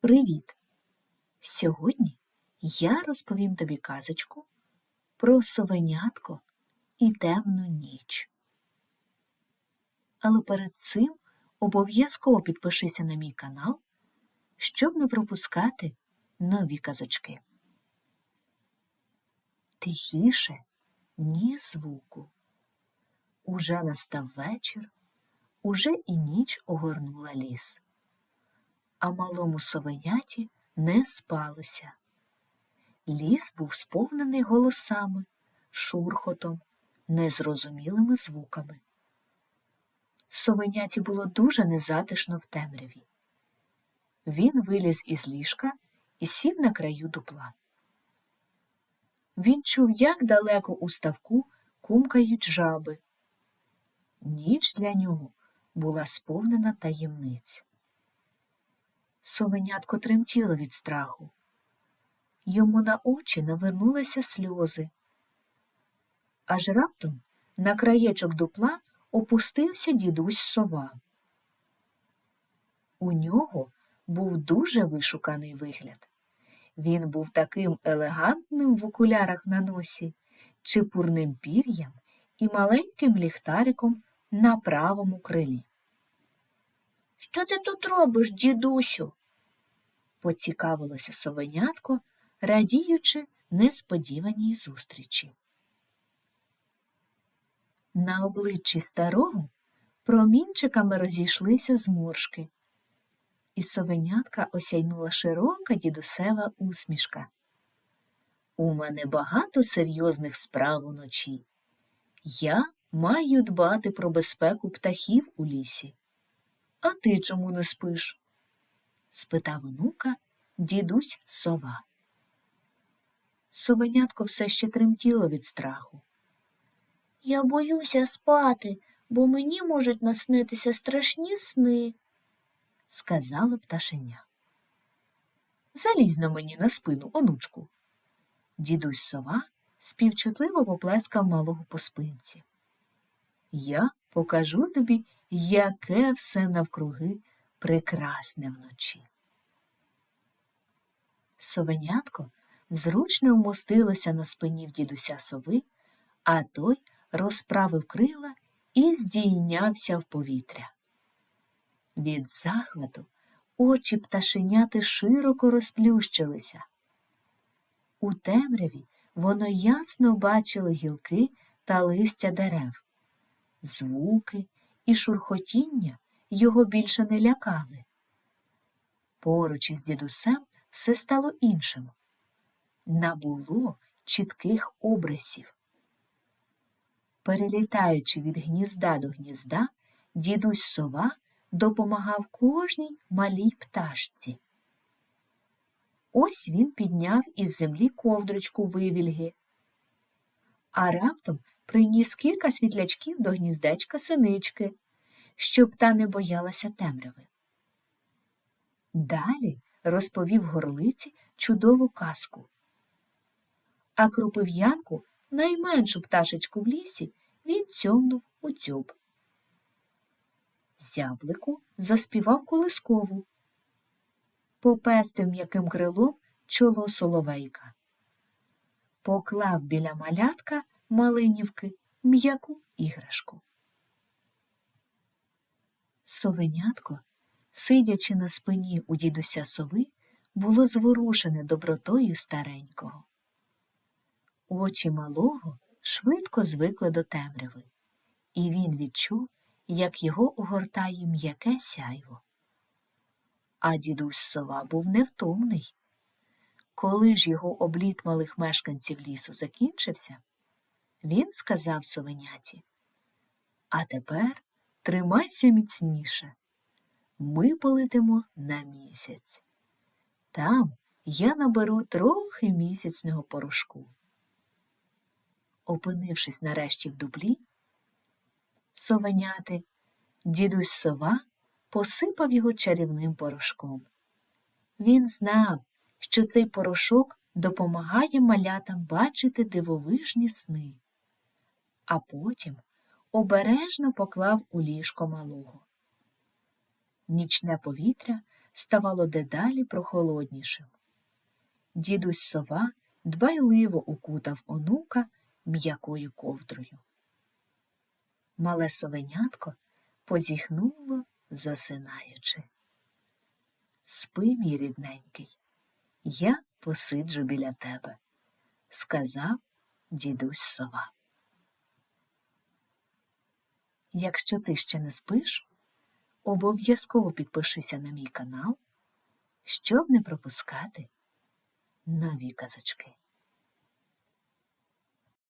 Привіт! Сьогодні я розповім тобі казочку про совенятко і темну ніч. Але перед цим обов'язково підпишися на мій канал, щоб не пропускати нові казочки. Тихіше, ні звуку. Уже настав вечір, уже і ніч огорнула ліс а малому совеняті не спалося. Ліс був сповнений голосами, шурхотом, незрозумілими звуками. Совеняті було дуже незатишно в темряві. Він виліз із ліжка і сів на краю дупла. Він чув, як далеко у ставку кумкають жаби. Ніч для нього була сповнена таємниць. Совенятко тремтіло від страху. Йому на очі навернулися сльози. Аж раптом на краєчок дупла опустився дідусь сова. У нього був дуже вишуканий вигляд. Він був таким елегантним в окулярах на носі, чепурним пір'ям і маленьким ліхтариком на правому крилі. Що ти тут робиш, дідусю? поцікавилося совенятко, радіючи несподіваній зустрічі. На обличчі старого промінчиками розійшлися зморшки, і совенятка осяйнула широка дідусева усмішка. У мене багато серйозних справ уночі. Я маю дбати про безпеку птахів у лісі. А ти чому не спиш? спитав онука дідусь сова. Совенятко все ще тремтіло від страху. Я боюся спати, бо мені можуть наснитися страшні сни, сказала пташеня. Залізь на мені на спину, онучку. Дідусь сова співчутливо поплескав малого по спинці. Я покажу тобі, яке все навкруги прекрасне вночі. Совенятко зручно вмостилося на спині в дідуся сови, а той розправив крила і здійнявся в повітря. Від захвату очі пташеняти широко розплющилися. У темряві воно ясно бачило гілки та листя дерев, звуки і шурхотіння його більше не лякали. Поруч із дідусем все стало іншим. Набуло чітких обрисів. Перелітаючи від гнізда до гнізда, дідусь сова допомагав кожній малій пташці. Ось він підняв із землі ковдрочку вивільги, а раптом приніс кілька світлячків до гніздечка синички щоб та не боялася темряви. Далі розповів горлиці чудову казку. А кропив'янку, найменшу пташечку в лісі, він цьомнув у дзьоб. Зяблику заспівав колискову, попестив м'яким крилом чоло соловейка, поклав біля малятка малинівки м'яку іграшку. Совенятко, сидячи на спині у дідуся сови, було зворушене добротою старенького. Очі малого швидко звикли до темряви, і він відчув, як його огортає м'яке сяйво. А дідусь сова був невтомний. Коли ж його обліт малих мешканців лісу закінчився, він сказав совеняті, а тепер Тримайся міцніше. Ми полетимо на місяць. Там я наберу трохи місяцного порошку. Опинившись нарешті в дублі, совеняти, дідусь сова посипав його чарівним порошком. Він знав, що цей порошок допомагає малятам бачити дивовижні сни, а потім обережно поклав у ліжко малого. Нічне повітря ставало дедалі прохолоднішим. Дідусь сова дбайливо укутав онука м'якою ковдрою. Мале совенятко позіхнуло, засинаючи. Спи, мій рідненький, я посиджу біля тебе, сказав дідусь сова. Якщо ти ще не спиш, обов'язково підпишися на мій канал, щоб не пропускати нові казочки.